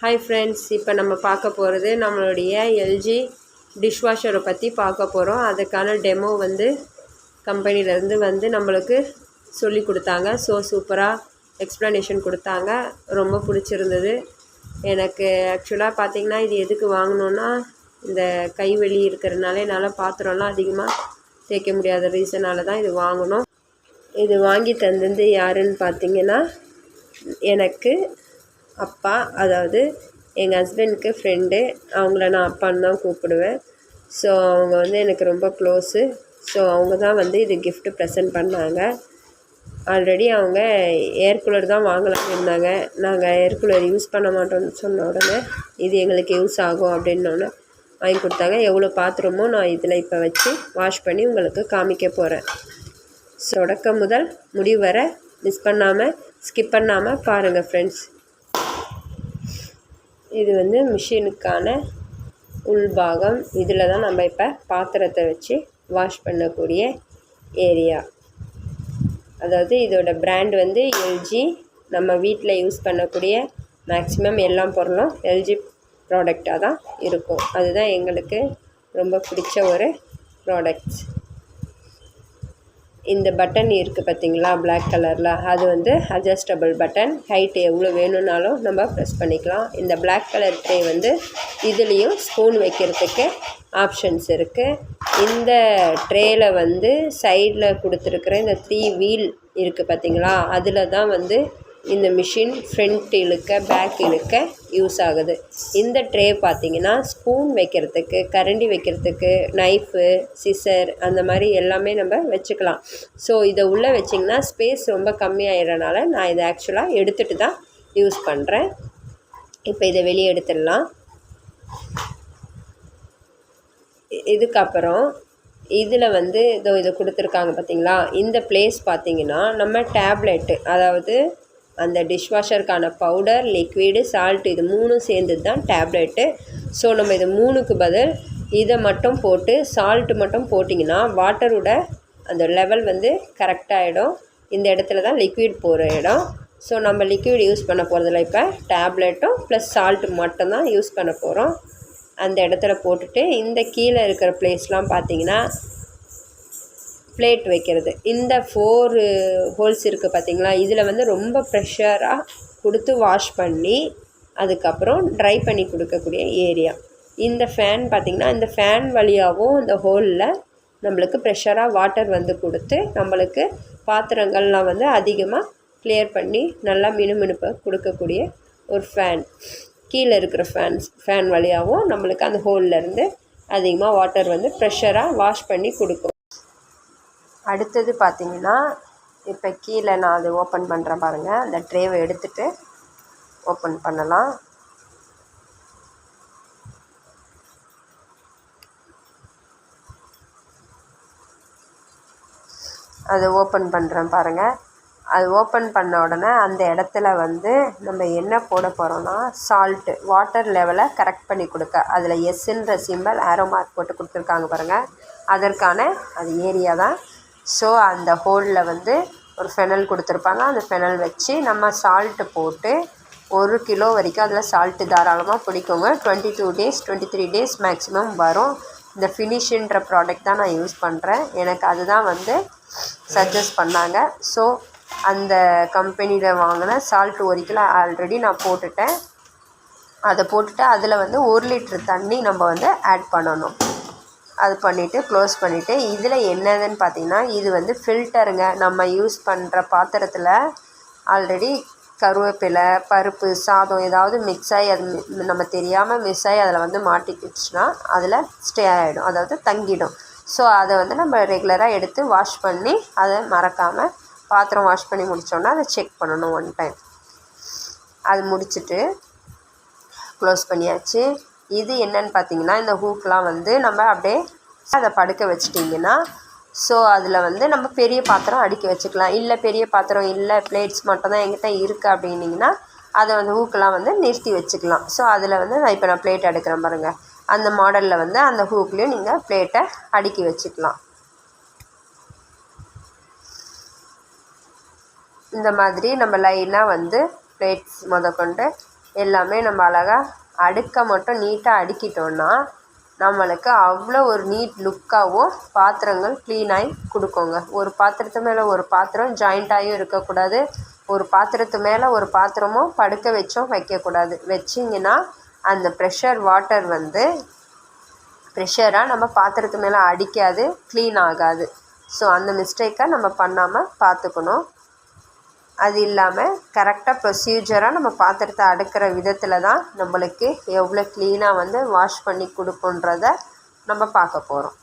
Hi friends இப்போ நம்ம பார்க்க போகிறது நம்மளுடைய எல்ஜி டிஷ்வாஷரை பற்றி பார்க்க போகிறோம் அதுக்கான டெமோ வந்து கம்பெனிலேருந்து வந்து நம்மளுக்கு சொல்லி கொடுத்தாங்க. ஸோ சூப்பராக எக்ஸ்ப்ளனேஷன் கொடுத்தாங்க. ரொம்ப பிடிச்சிருந்தது. எனக்கு ஆக்சுவலாக பார்த்தீங்கன்னா இது எதுக்கு வாங்கினோன்னா இந்த கைவெளி இருக்கிறதுனால என்னால் பாத்திரம்லாம் அதிகமாக தேய்க்க முடியாத ரீசனால தான் இது வாங்கினோம் இது வாங்கி தந்தது யாருன்னு பார்த்தீங்கன்னா எனக்கு அப்பா அதாவது எங்கள் ஹஸ்பண்டுக்கு ஃப்ரெண்டு அவங்கள நான் அப்பான்னு தான் கூப்பிடுவேன். ஸோ அவங்க வந்து எனக்கு ரொம்ப க்ளோஸு ஸோ அவங்க தான் வந்து இது கிஃப்ட்டு ப்ரெசென்ட் பண்ணாங்க. ஆல்ரெடி அவங்க ஏர் கூலர் தான் வாங்கலாம்னு இருந்தாங்க. நாங்கள் ஏர் கூலர் யூஸ் பண்ண மாட்டோம்னு சொன்ன உடனே இது எங்களுக்கு யூஸ் ஆகும் அப்படின்னோடனே வாங்கி கொடுத்தாங்க. எவ்வளோ பாத்திரமோ நான் இதில் இப்போ வச்சு வாஷ் பண்ணி உங்களுக்கு காமிக்க போகிறேன் தொடக்கம் முதல் முடிவு வர மிஸ் பண்ணாமல் ஸ்கிப் பண்ணாமல் பாருங்கள் ஃப்ரெண்ட்ஸ் இது வந்து மிஷினுக்கான உள்பாகம். இதில் தான் நம்ம இப்போ பாத்திரத்தை வச்சு வாஷ் பண்ணக்கூடிய ஏரியா. அதாவது இதோட பிராண்ட் வந்து எல்ஜி நம்ம வீட்டில் யூஸ் பண்ணக்கூடிய மேக்ஸிமம் எல்லா பொருளும் எல்ஜி ப்ராடக்டாக தான் இருக்கும். அதுதான் எங்களுக்கு ரொம்ப பிடிச்ச ஒரு ப்ராடக்ட்ஸ் இந்த பட்டன் இருக்குது பார்த்தீங்களா? பிளாக் கலரில் அது வந்து அட்ஜஸ்டபிள் பட்டன் ஹைட் எவ்வளோ வேணும்னாலும் நம்ம ப்ரெஸ் பண்ணிக்கலாம். இந்த பிளாக் கலர் ட்ரே வந்து இதுலேயும் ஸ்பூன் வைக்கிறதுக்கு ஆப்ஷன்ஸ் இருக்குது இந்த ட்ரேயில் வந்து சைடில் கொடுத்துருக்குற இந்த த்ரீ வீல் இருக்குது பார்த்தீங்களா? அதில் தான் வந்து இந்த மிஷின் ஃப்ரண்ட் இழுக்க பேக் இழுக்க யூஸ் ஆகுது. இந்த ட்ரே பார்த்திங்கன்னா ஸ்பூன் வைக்கிறதுக்கு கரண்டி வைக்கிறதுக்கு நைஃபு சிசர் அந்த மாதிரி எல்லாமே நம்ம வச்சுக்கலாம். ஸோ இதை உள்ளே வச்சிங்கன்னா ஸ்பேஸ் ரொம்ப கம்மியாகிறனால நான் இதை ஆக்சுவலாக எடுத்துகிட்டு தான் யூஸ் பண்ணுறேன் இப்போ இதை வெளியே எடுத்துடலாம். இதுக்கப்புறம் இதில் வந்து இதோ இதை கொடுத்துருக்காங்க பார்த்தீங்களா? இந்த பிளேஸ் பார்த்தீங்கன்னா நம்ம டேப்லெட்டு அதாவது அந்த டிஷ்வாஷருக்கான பவுடர் லிக்விடு சால்ட் இது மூணும் சேர்ந்தது தான் டேப்லெட்டு ஸோ நம்ம இது மூணுக்கு பதில் இதை மட்டும் போட்டு சால்ட்டு மட்டும் போட்டிங்கன்னா வாட்டரோட அந்த லெவல் வந்து கரெக்டாகிடும் இந்த இடத்துல தான் லிக்விட் போகிற இடம். ஸோ நம்ம லிக்விட் யூஸ் பண்ண போகிறதில்ல இப்போ டேப்லெட்டும் ப்ளஸ் சால்ட்டு மட்டும்தான் யூஸ் பண்ண போகிறோம் அந்த இடத்துல போட்டுட்டு இந்த கீழே இருக்கிற ப்ளேஸ்லாம் பார்த்தீங்கன்னா பிளேட் வைக்கிறது. இந்த ஃபோர் ஹோல்ஸ் uh, இருக்குது பார்த்தீங்களா இதில் வந்து ரொம்ப ப்ரெஷராக கொடுத்து வாஷ் பண்ணி அதுக்கப்புறம் ட்ரை பண்ணி கொடுக்கக்கூடிய ஏரியா இந்த ஃபேன் பார்த்திங்கன்னா இந்த ஃபேன் வழியாகவும் இந்த ஹோலில் நம்மளுக்கு ப்ரெஷராக வாட்டர் வந்து கொடுத்து நம்மளுக்கு பாத்திரங்கள்லாம் வந்து அதிகமாக கிளியர் பண்ணி நல்லா மினுமினுப்பை கொடுக்கக்கூடிய ஒரு ஃபேன் கீழே இருக்கிற ஃபேன்ஸ் ஃபேன் வழியாகவும் நம்மளுக்கு அந்த ஹோல்லேருந்து அதிகமாக வாட்டர் வந்து ப்ரெஷராக வாஷ் பண்ணி கொடுக்கும். அடுத்தது பார்த்தீங்கன்னா இப்போ கீழே நான் அது ஓப்பன் பண்ணுறேன் பாருங்கள் அந்த ட்ரேவை எடுத்துகிட்டு ஓப்பன் பண்ணலாம். அது ஓப்பன் பண்ணுறேன் பாருங்கள் அது ஓப்பன் பண்ண உடனே அந்த இடத்துல வந்து நம்ம என்ன போட போகிறோன்னா சால்ட்டு வாட்டர் லெவலை கரெக்ட் பண்ணி கொடுக்க. அதில் எஸ்ன்ற சிம்பிள் ஆரோ மார்க் போட்டு கொடுத்துருக்காங்க பாருங்கள் அதற்கான அது ஏரியா தான். ஸோ அந்த ஹோலில் வந்து ஒரு ஃபெனல் கொடுத்துருப்பாங்க. அந்த ஃபெனல் வச்சு நம்ம சால்ட்டு போட்டு ஒரு கிலோ வரைக்கும் அதில் சால்ட்டு தாராளமாக பிடிக்குங்க. Twenty two days twenty three days maximum வரும். இந்த ஃபினிஷின்ற ப்ராடக்ட் தான் நான் யூஸ் பண்ணுறேன் எனக்கு அதுதான் வந்து சஜஸ்ட் பண்ணாங்க. ஸோ அந்த கம்பெனியில் வாங்கின சால்ட் ஒரு கிலோ ஆல்ரெடி நான் போட்டுட்டேன். அதை போட்டுட்டு அதில் வந்து ஒரு லிட்ரு தண்ணி நம்ம வந்து ஆட் பண்ணணும். அது பண்ணிவிட்டு க்ளோஸ் பண்ணிவிட்டு இதில் என்னதுன்னு பார்த்தீங்கன்னா இது வந்து ஃபில்டருங்க நம்ம யூஸ் பண்ணுற பாத்திரத்தில் ஆல்ரெடி கருவேப்பிலை பருப்பு சாதம் ஏதாவது மிக்ஸ் ஆகி அது நம்ம தெரியாமல் மிஸ் ஆகி அதில் வந்து மாட்டிக்கிச்சுன்னா அதில் ஸ்டே ஆகிடும் அதாவது தங்கிடும். ஸோ அதை வந்து நம்ம ரெகுலராக எடுத்து வாஷ் பண்ணி அதை மறக்காமல் பாத்திரம் வாஷ் பண்ணி முடித்தோன்னா அதை செக் பண்ணணும் ஒன் டைம் அது முடிச்சுட்டு க்ளோஸ் பண்ணியாச்சு. இது என்னன்னு பார்த்தீங்கன்னா இந்த ஹூக்லாம் வந்து நம்ம அப்படியே அதை படுக்க வச்சிட்டிங்கன்னா ஸோ அதில் வந்து நம்ம பெரிய பாத்திரம் அடுக்கி வச்சுக்கலாம். இல்லை பெரிய பாத்திரம் இல்லை பிளேட்ஸ் மட்டும்தான் எங்கிட்ட இருக்குது அப்படின்னிங்கன்னா அதை வந்து ஹூக்கெலாம் வந்து நிறுத்தி வச்சுக்கலாம். ஸோ அதில் வந்து நான் இப்போ நான் பிளேட் அடுக்கிறேன் பாருங்கள் அந்த மாடலில் வந்து அந்த ஹூக்லேயும் நீங்கள் பிளேட்டை அடுக்கி வச்சுக்கலாம். இந்த மாதிரி நம்ம லைனாக வந்து பிளேட்ஸ் முதற்கொண்டு எல்லாமே நம்ம அழகாக அடுக்க மட்டும் நீட்டாக அடுக்கிட்டோன்னா நம்மளுக்கு அவ்வளோ ஒரு நீட் லுக்காகவும் பாத்திரங்கள் க்ளீனாகி கொடுக்குங்க. ஒரு பாத்திரத்து மேலே ஒரு பாத்திரம் ஜாயிண்ட்டாகியும் இருக்கக்கூடாது. ஒரு பாத்திரத்து மேலே ஒரு பாத்திரமும் படுக்க வச்சும் வைக்கக்கூடாது. வச்சிங்கன்னா அந்த ப்ரெஷர் வாட்டர் வந்து ப்ரெஷராக நம்ம பாத்திரத்து மேலே அடிக்காது க்ளீன் ஆகாது. ஸோ அந்த மிஸ்டேக்கை நம்ம பண்ணாமல் பார்த்துக்கணும் அது இல்லாமல் கரெக்டாக ப்ரொசீஜராக நம்ம பாத்திரத்தை அடுக்கிற விதத்தில் தான் நம்மளுக்கு எவ்வளோ க்ளீனாக வந்து வாஷ் பண்ணி கொடுக்குன்றத நம்ம பார்க்க போகிறோம்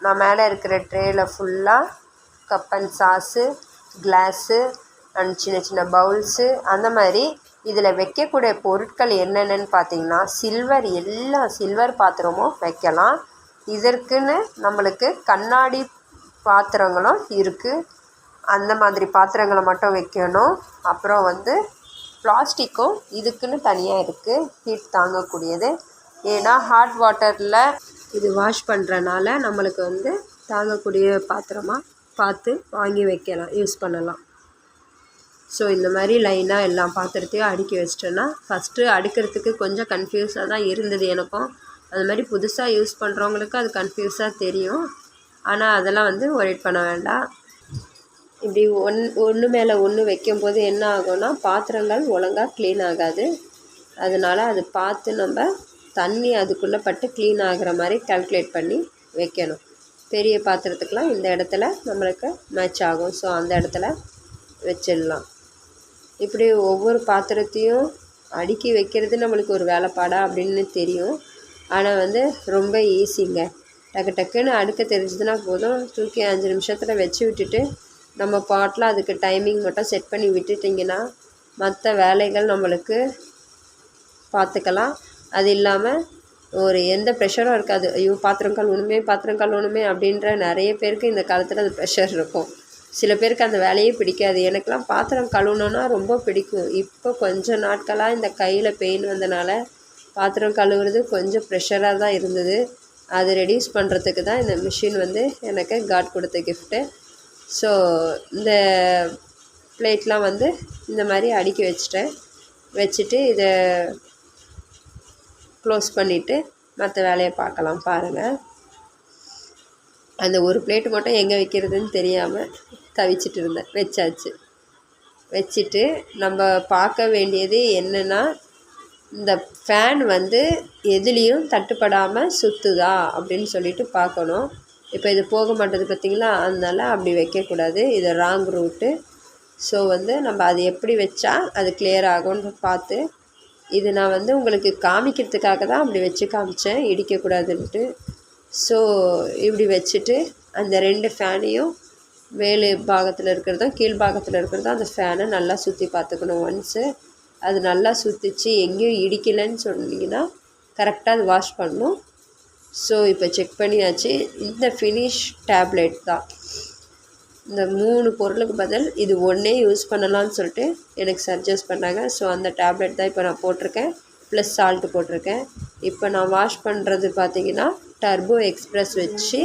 நான் மேலே இருக்கிற ட்ரேயில் ஃபுல்லாக cup and sauce glass and சின்ன சின்ன பவுல்ஸு அந்த மாதிரி இதில் வைக்கக்கூடிய பொருட்கள் என்னென்னு பார்த்தீங்கன்னா சில்வர் எல்லா சில்வர் பாத்திரமும் வைக்கலாம். இதற்குன்னு நம்மளுக்கு கண்ணாடி பாத்திரங்களும் இருக்குது அந்த மாதிரி பாத்திரங்களை மட்டும் வைக்கணும். அப்புறம் வந்து பிளாஸ்டிக்கும் இதுக்குன்னு தனியாக இருக்குது ஹீட் தாங்கக்கூடியது. ஏன்னா ஹாட் வாட்டரில் இது வாஷ் பண்ணுறனால நம்மளுக்கு வந்து தாங்கக்கூடிய பாத்திரமாக பார்த்து வாங்கி வைக்கலாம் யூஸ் பண்ணலாம். ஸோ இந்த மாதிரி லைனாக எல்லா பாத்திரத்தையும் அடுக்கி வச்சிட்டோன்னா ஃபஸ்ட்டு அடுக்கிறதுக்கு கொஞ்சம் கன்ஃபியூஸாக தான் இருந்தது எனக்கும். அது மாதிரி புதுசாக யூஸ் பண்ணுறவங்களுக்கு அது கன்ஃபியூஸாக தெரியும். ஆனால் அதெல்லாம் வந்து ஒரிட் பண்ண வேண்டாம். இப்படி ஒன் ஒன்று மேலே ஒன்று வைக்கும்போது என்ன ஆகும்னா பாத்திரங்கள் ஒழுங்காக க்ளீன் ஆகாது. அதனால் அது பார்த்து நம்ம தண்ணி அதுக்குள்ளே பட்டு க்ளீன் ஆகிற மாதிரி கால்குலேட் பண்ணி வைக்கணும். பெரிய பாத்திரத்துக்கெலாம் இந்த இடத்துல நம்மளுக்கு மேட்ச் ஆகும். ஸோ அந்த இடத்துல வச்சிடலாம். இப்படி ஒவ்வொரு பாத்திரத்தையும் அடுக்கி வைக்கிறது நம்மளுக்கு ஒரு வேலைப்பாடா அப்படின்னு தெரியும். ஆனால் வந்து ரொம்ப ஈஸிங்க டக்கு டக்குன்னு அடுக்க தெரிஞ்சதுன்னா போதும். தூக்கி அஞ்சு நிமிஷத்தில் வச்சு விட்டுட்டு நம்ம பாட்டில் அதுக்கு டைமிங் மட்டும் செட் பண்ணி விட்டுட்டிங்கன்னா மற்ற வேலைகள் நம்மளுக்கு பார்த்துக்கலாம் அது இல்லாமல் ஒரு எந்த ப்ரெஷரும் இருக்காது. ஐயோ பாத்திரம் கழுவணுமே பாத்திரம் கழுவணுமே அப்படின்ற நிறைய பேருக்கு இந்த காலத்தில் அது ப்ரெஷர் இருக்கும். சில பேருக்கு அந்த வேலையே பிடிக்காது. எனக்கெலாம் பாத்திரம் கழுவணுன்னா ரொம்ப பிடிக்கும். இப்போ கொஞ்ச நாட்களாக இந்த கையில் பெயின் வந்தனால பாத்திரம் கழுவுறது கொஞ்சம் ப்ரெஷராக தான் இருந்தது. அது ரெடியூஸ் பண்ணுறதுக்கு தான் இந்த மிஷின் வந்து எனக்கு காட் கொடுத்த கிஃப்ட்டு ஸோ இந்த பிளேட்லாம் வந்து இந்த மாதிரி அடுக்கி வச்சிட்டேன். வச்சுட்டு இதை க்ளோஸ் பண்ணிவிட்டு மற்ற வேலையை பார்க்கலாம் பாருங்கள் அந்த ஒரு பிளேட்டு மட்டும் எங்கே வைக்கிறதுன்னு தெரியாமல் தவிச்சிட்டு இருந்தேன். வச்சாச்சு. வச்சுட்டு நம்ம பார்க்க வேண்டியது என்னென்னா இந்த ஃபேன் வந்து எதுலேயும் தட்டுப்படாமல் சுற்றுதா அப்படின்னு சொல்லிட்டு பார்க்கணும். இப்போ இது போக மாட்டேது பார்த்திங்களா அதனால் அப்படி வைக்கக்கூடாது இது ராங் ரூட்டு ஸோ வந்து நம்ம அது எப்படி வச்சா அது கிளியர் ஆகும்னு பார்த்து இது நான் வந்து உங்களுக்கு காமிக்கிறதுக்காக தான் அப்படி வச்சு காமிச்சேன். இடிக்கக்கூடாதுன்ட்டு ஸோ இப்படி வச்சுட்டு அந்த ரெண்டு ஃபேனையும் மேலே பாகத்தில் இருக்கிறதும் கீழ் பாகத்தில் இருக்கிறதும் அந்த ஃபேனை நல்லா சுற்றி பார்த்துக்கணும். ஒன்ஸு அது நல்லா சுற்றிச்சு எங்கேயும் இடிக்கலைன்னு சொன்னீங்கன்னா கரெக்டாக அது வாஷ் பண்ணணும் ஸோ இப்போ செக் பண்ணியாச்சு. இந்த ஃபினிஷ் டேப்லெட் தான். இந்த மூணு பொருளுக்கு பதில் இது ஒன்றே யூஸ் பண்ணலாம்னு சொல்லிட்டு எனக்கு சஜஸ்ட் பண்ணாங்க. ஸோ அந்த டேப்லெட் தான் இப்போ நான் போட்டிருக்கேன். ப்ளஸ் சால்ட்டு போட்டிருக்கேன். இப்போ நான் வாஷ் பண்ணுறது பார்த்தீங்கன்னா டர்போ எக்ஸ்ப்ரெஸ் வச்சு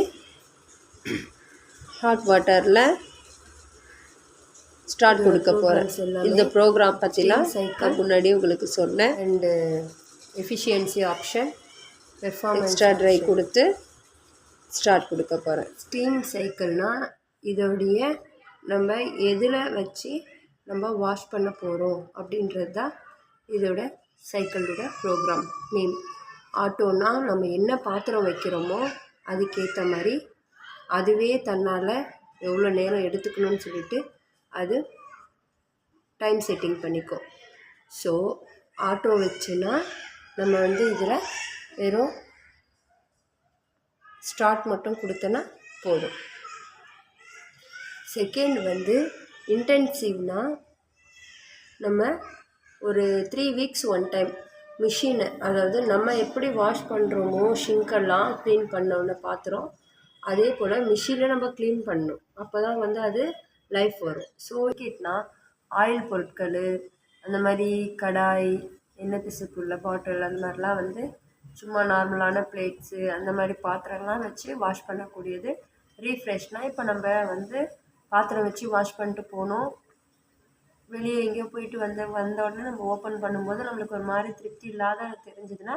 ஹாட் வாட்டரில் ஸ்டார்ட் கொடுக்க போகிறேன் இந்த ப்ரோக்ராம் பற்றிலாம் நான் முன்னாடி உங்களுக்கு சொன்னேன். And efficiency option extra dry கொடுத்து ஸ்டார்ட் கொடுக்க போகிறேன் ஸ்டீம் சைக்கிள்னால் இதோடைய நம்ம எதில் வச்சு நம்ம வாஷ் பண்ண போகிறோம் அப்படின்றது தான் இதோட சைக்கிளோட ப்ரோக்ராம் நேம் ஆட்டோனா நம்ம என்ன பாத்திரம் வைக்கிறோமோ அதுக்கேற்ற மாதிரி அதுவே தன்னால் எவ்வளோ நேரம் எடுத்துக்கணும்னு சொல்லிட்டு அது டைம் செட்டிங் பண்ணிக்கும் ஸோ ஆட்டோ வச்சுன்னா நம்ம வந்து இதில் வெறும் ஸ்டார்ட் மட்டும் கொடுத்தோன்னா போதும். செகண்ட் வந்து இன்டென்சிவ்னா நம்ம ஒரு த்ரீ வீக்ஸ் ஒன் டைம் மிஷினை அதாவது நம்ம எப்படி வாஷ் பண்ணுறோமோ ஷிங்கெல்லாம் க்ளீன் பண்ணோன்னு பாத்திரம் அதே போல் மிஷினில் நம்ம க்ளீன் பண்ணணும். அப்போ தான் வந்து அது லைஃப் வரும். ஸோ கிட்னா ஆயில் பொருட்கள் அந்த மாதிரி கடாய் எண்ணெய் பிசுக்குள்ள பாட்டில் அந்த மாதிரிலாம் வந்து சும்மா நார்மலான பிளேட்ஸு அந்த மாதிரி பாத்திரம்லாம் வச்சு வாஷ் பண்ணக்கூடியது. ரீஃப்ரெஷ்னால் இப்போ நம்ம வந்து பாத்திரம் வச்சு வாஷ் பண்ணிட்டு போகணும் வெளியே எங்கேயோ போயிட்டு வந்த வந்த உடனே நம்ம ஓப்பன் பண்ணும்போது நம்மளுக்கு ஒரு மாதிரி திருப்தி இல்லாத தெரிஞ்சதுன்னா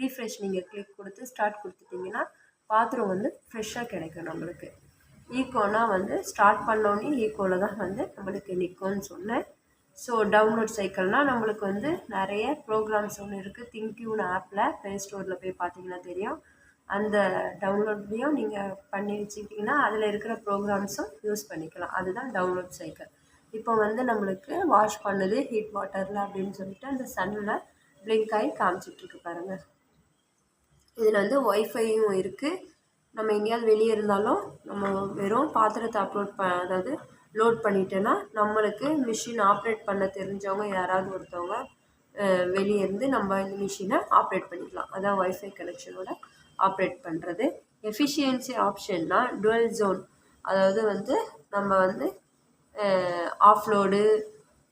ரீஃப்ரெஷ் நீங்கள் கிளிக் கொடுத்து ஸ்டார்ட் கொடுத்துட்டிங்கன்னா பாத்திரம் வந்து ஃப்ரெஷ்ஷாக கிடைக்கும் நம்மளுக்கு. ஈக்கோனா வந்து ஸ்டார்ட் பண்ணோன்னே ஈக்கோவில் தான் வந்து நம்மளுக்கு நிற்கும்னு சொன்னேன். ஸோ டவுன்லோட் சைக்கிள்னால் நம்மளுக்கு வந்து நிறைய ப்ரோக்ராம்ஸ் ஒன்று இருக்குது திங்க்யூன் ஆப்பில் ப்ளே ஸ்டோரில் போய் பார்த்தீங்கன்னா தெரியும். அந்த டவுன்லோட்லேயும் நீங்கள் பண்ணி வச்சுக்கிட்டிங்கன்னா அதில் இருக்கிற ப்ரோக்ராம்ஸும் யூஸ் பண்ணிக்கலாம். அதுதான் டவுன்லோட் சைக்கிள் இப்போ வந்து நம்மளுக்கு வாஷ் பண்ணுது ஹீட் வாட்டரில் அப்படின்னு சொல்லிட்டு அந்த சன்னில் பிளிங்க் ஆகி காமிச்சிட்ருக்கு பாருங்கள் இதில் வந்து ஒய்ஃபையும் இருக்குது நம்ம எங்கேயாவது வெளியே இருந்தாலும் நம்ம வெறும் பாத்திரத்தை அப்லோட் ப அதாவது லோட் பண்ணிட்டேன்னா நம்மளுக்கு மிஷின் ஆப்ரேட் பண்ண தெரிஞ்சவங்க யாராவது ஒருத்தவங்க வெளியே இருந்து நம்ம இந்த மிஷினை ஆப்ரேட் பண்ணிக்கலாம். அதான் ஒய்ஃபை கனெக்ஷனோட ஆப்ரேட் பண்ணுறது எஃபிஷியன்சி ஆப்ஷன்னா டுவெல் ஜோன் அதாவது வந்து நம்ம வந்து ஆஃப்லோடு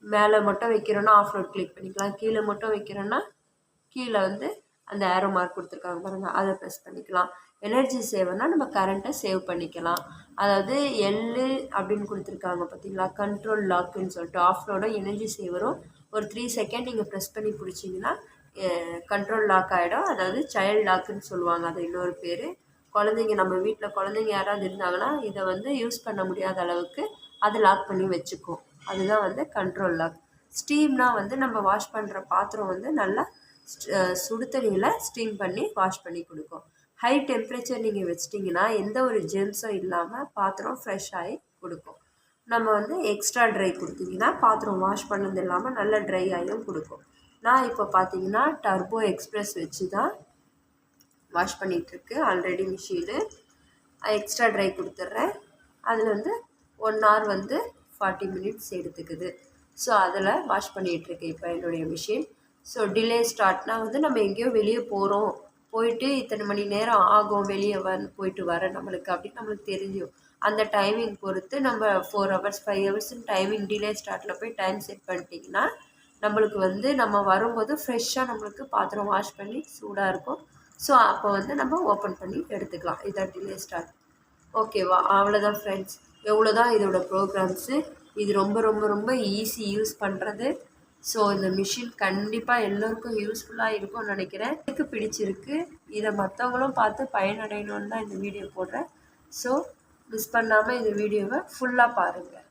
மேலே மட்டும் வைக்கிறோன்னா ஆஃப்லோட் கிளிக் பண்ணிக்கலாம். கீழே மட்டும் வைக்கிறோன்னா கீழே வந்து அந்த ஏரோ மார்க் கொடுத்துருக்காங்க பாருங்கள் அதை ப்ரெஸ் பண்ணிக்கலாம். எனர்ஜி சேவர்னால் நம்ம கரண்ட்டை சேவ் பண்ணிக்கலாம். அதாவது எல்லு அப்படின்னு கொடுத்துருக்காங்க பார்த்தீங்களா? கண்ட்ரோல் லாக்குன்னு சொல்லிட்டு ஆஃப்ரோடும் எனர்ஜி சேவரும் ஒரு த்ரீ செகண்ட் நீங்கள் ப்ரெஸ் பண்ணி பிடிச்சிங்கன்னா கண்ட்ரோல் லாக் ஆகிடும் அதாவது சைல்டு லாக்குன்னு சொல்லுவாங்க அது இன்னொரு பேர். குழந்தைங்க நம்ம வீட்டில் குழந்தைங்க யாராவது இருந்தாங்கன்னா இதை வந்து யூஸ் பண்ண முடியாத அளவுக்கு அதை லாக் பண்ணி வச்சுக்கும். அதுதான் வந்து கண்ட்ரோல் லாக் ஸ்டீம்னால் வந்து நம்ம வாஷ் பண்ணுற பாத்திரம் வந்து நல்லா சுடு தண்ணியில் ஸ்டீம் பண்ணி வாஷ் பண்ணி கொடுக்கும். ஹை டெம்ப்ரேச்சர் நீங்கள் வச்சிட்டிங்கன்னா எந்த ஒரு ஜெம்ஸும் இல்லாமல் பாத்திரம் ஃப்ரெஷ் ஆகி கொடுக்கும். நம்ம வந்து எக்ஸ்ட்ரா ட்ரை கொடுத்திங்கன்னா பாத்திரம் வாஷ் பண்ணது இல்லாமல் நல்ல ட்ரை ஆகியும் கொடுக்கும். நான் இப்போ பார்த்தீங்கன்னா டர்போ எக்ஸ்ப்ரெஸ் வச்சு தான் வாஷ் பண்ணிகிட்ருக்கு ஆல்ரெடி மிஷினு எக்ஸ்ட்ரா ட்ரை கொடுத்துட்றேன் அதில் வந்து ஒன் ஹவர் வந்து ஃபார்ட்டி மினிட்ஸ் எடுத்துக்குது. ஸோ அதில் வாஷ் பண்ணிகிட்ருக்கு இப்போ என்னுடைய மிஷின் ஸோ டிலே ஸ்டார்ட்னால் வந்து நம்ம எங்கேயோ வெளியே போகிறோம் போயிட்டு இத்தனை மணி நேரம் ஆகும் வெளியே வந் போயிட்டு வர நம்மளுக்கு அப்படின்னு நம்மளுக்கு தெரிஞ்சிடும் அந்த டைமிங் பொறுத்து நம்ம ஃபோர் ஹவர்ஸ் ஃபைவ் ஹவர்ஸ்னு டைமிங் டிலே ஸ்டார்ட்டில் போய் டைம் செட் பண்ணிட்டிங்கன்னா நம்மளுக்கு வந்து நம்ம வரும்போது ஃப்ரெஷ்ஷாக நம்மளுக்கு பாத்திரம் வாஷ் பண்ணி சூடாக இருக்கும். ஸோ அப்போ வந்து நம்ம ஓப்பன் பண்ணி எடுத்துக்கலாம். இதான் டிலே ஸ்டார்ட் ஓகேவா அவ்வளோதான் ஃப்ரெண்ட்ஸ் எவ்வளோ தான் இதோட ப்ரோக்ராம்ஸு இது ரொம்ப ரொம்ப ரொம்ப ஈஸி யூஸ் பண்ணுறது ஸோ இந்த மிஷின் கண்டிப்பாக எல்லோருக்கும் யூஸ்ஃபுல்லாக இருக்கும்னு நினைக்கிறேன். எனக்கு பிடிச்சிருக்கு. இதை மற்றவங்களும் பார்த்து பயனடையணும்னு தான் இந்த வீடியோ போடுறேன். ஸோ மிஸ் பண்ணாமல் இந்த வீடியோவை ஃபுல்லாக பாருங்கள்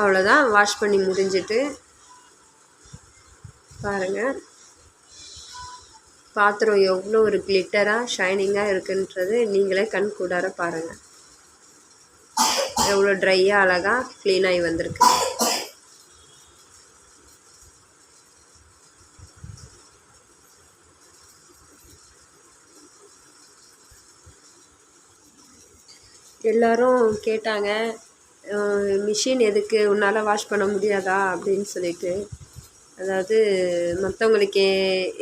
அவ்வளோதான் வாஷ் பண்ணி முடிஞ்சிட்டு பாருங்கள் பாத்திரம் எவ்வளோ ஒரு கிளிட்டராக ஷைனிங்காக இருக்குன்றது நீங்களே கண் கூடார பாருங்கள் எவ்வளோ ட்ரையாக அழகாக க்ளீனாகி வந்திருக்கு. எல்லோரும் கேட்டாங்க மிஷின் எதுக்கு? உன்னால் வாஷ் பண்ண முடியாதா? அப்படின்னு சொல்லிட்டு. அதாவது மற்றவங்களுக்கு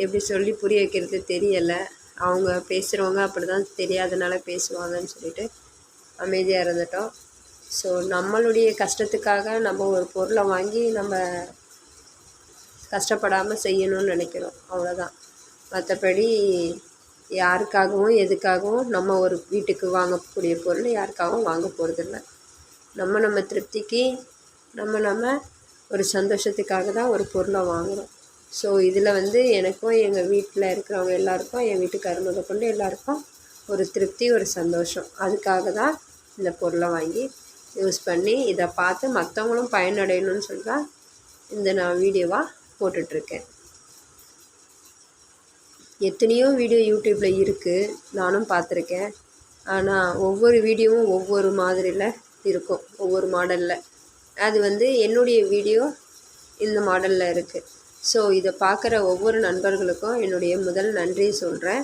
எப்படி சொல்லி புரிய வைக்கிறது தெரியலை. அவங்க பேசுகிறவங்க அப்படி தான் தெரியாதனால பேசுவாங்கன்னு சொல்லிட்டு அமைதியாக இருந்துட்டோம். ஸோ நம்மளுடைய கஷ்டத்துக்காக நம்ம ஒரு பொருளை வாங்கி நம்ம கஷ்டப்படாமல் செய்யணும்னு நினைக்கிறோம். அவ்வளோதான் மற்றபடி யாருக்காகவும் எதுக்காகவும் நம்ம ஒரு வீட்டுக்கு வாங்கக்கூடிய பொருள் யாருக்காகவும் வாங்க போகிறதில்ல நம்ம நம்ம திருப்திக்கு நம்ம நம்ம ஒரு சந்தோஷத்துக்காக தான் ஒரு பொருளை வாங்குகிறோம் ஸோ இதில் வந்து எனக்கும் எங்கள் வீட்டில் இருக்கிறவங்க எல்லாருக்கும் என் வீட்டுக்காரர் முத கொண்டு எல்லாருக்கும் ஒரு திருப்தி ஒரு சந்தோஷம். அதுக்காக தான் இந்த பொருளை வாங்கி யூஸ் பண்ணி இதை பார்த்து மற்றவங்களும் பயனடையணும்னு சொல்லி தான் இந்த நான் வீடியோவாக போட்டுட்ருக்கேன். எத்தனையோ வீடியோ யூடியூப்பில் இருக்குது நானும் பார்த்துருக்கேன் ஆனால் ஒவ்வொரு வீடியோவும் ஒவ்வொரு மாதிரியில் இருக்கும். ஒவ்வொரு மாடலில். அது வந்து என்னுடைய வீடியோ இந்த மாடலில் இருக்குது ஸோ இதை பார்க்குற ஒவ்வொரு நண்பர்களுக்கும் என்னுடைய முதல் நன்றி சொல்கிறேன்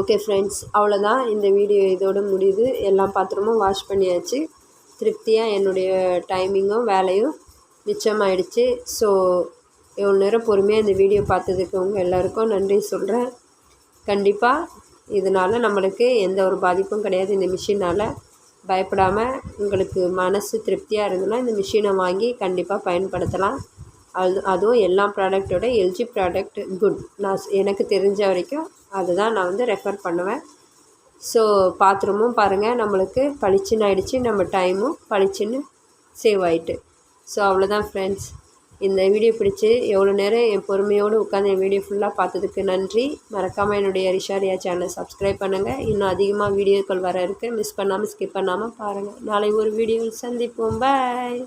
ஓகே ஃப்ரெண்ட்ஸ் அவ்வளோதான் இந்த வீடியோ இதோடு முடியுது. எல்லா பாத்திரமும் வாஷ் பண்ணியாச்சு. திருப்தியாக என்னுடைய டைமிங்கும் வேலையும் மிச்சமாயிடுச்சு. ஸோ இவ்வளோ நேரம் பொறுமையாக இந்த வீடியோ பார்த்ததுக்கு உங்கள் எல்லாருக்கும் நன்றி சொல்கிறேன் கண்டிப்பாக இதனால் நம்மளுக்கு எந்த ஒரு பாதிப்பும் கிடையாது. இந்த மிஷினால் பயப்படாமல் உங்களுக்கு மனசு திருப்தியாக இருந்ததுன்னா இந்த மிஷினை வாங்கி கண்டிப்பாக பயன்படுத்தலாம். அது அதுவும் எல்லா ப்ராடக்டோட எல்ஜி ப்ராடக்ட் குட் நான் எனக்கு தெரிஞ்ச வரைக்கும் அதுதான் நான் வந்து ரெஃபர் பண்ணுவேன். ஸோ பாத்ரூமும் பாருங்கள் நம்மளுக்கு பளிச்சுன்னு ஆயிடுச்சு. நம்ம டைமும் பளிச்சுன்னு சேவ் ஆயிட்டு. ஸோ அவ்வளோதான் ஃப்ரெண்ட்ஸ் இந்த வீடியோ பிடிச்சி எவ்வளோ நேரம் என் பொறுமையோடு உட்காந்து என் வீடியோ ஃபுல்லாக பார்த்ததுக்கு நன்றி. மறக்காமல் என்னுடைய ரிஷாரியா சேனலை சப்ஸ்கிரைப் பண்ணுங்கள் இன்னும் அதிகமாக வீடியோக்கள் வர இருக்குது மிஸ் பண்ணாமல் ஸ்கிப் பண்ணாமல் பாருங்கள் நாளை ஒரு வீடியோவில் சந்திப்போம். பாய்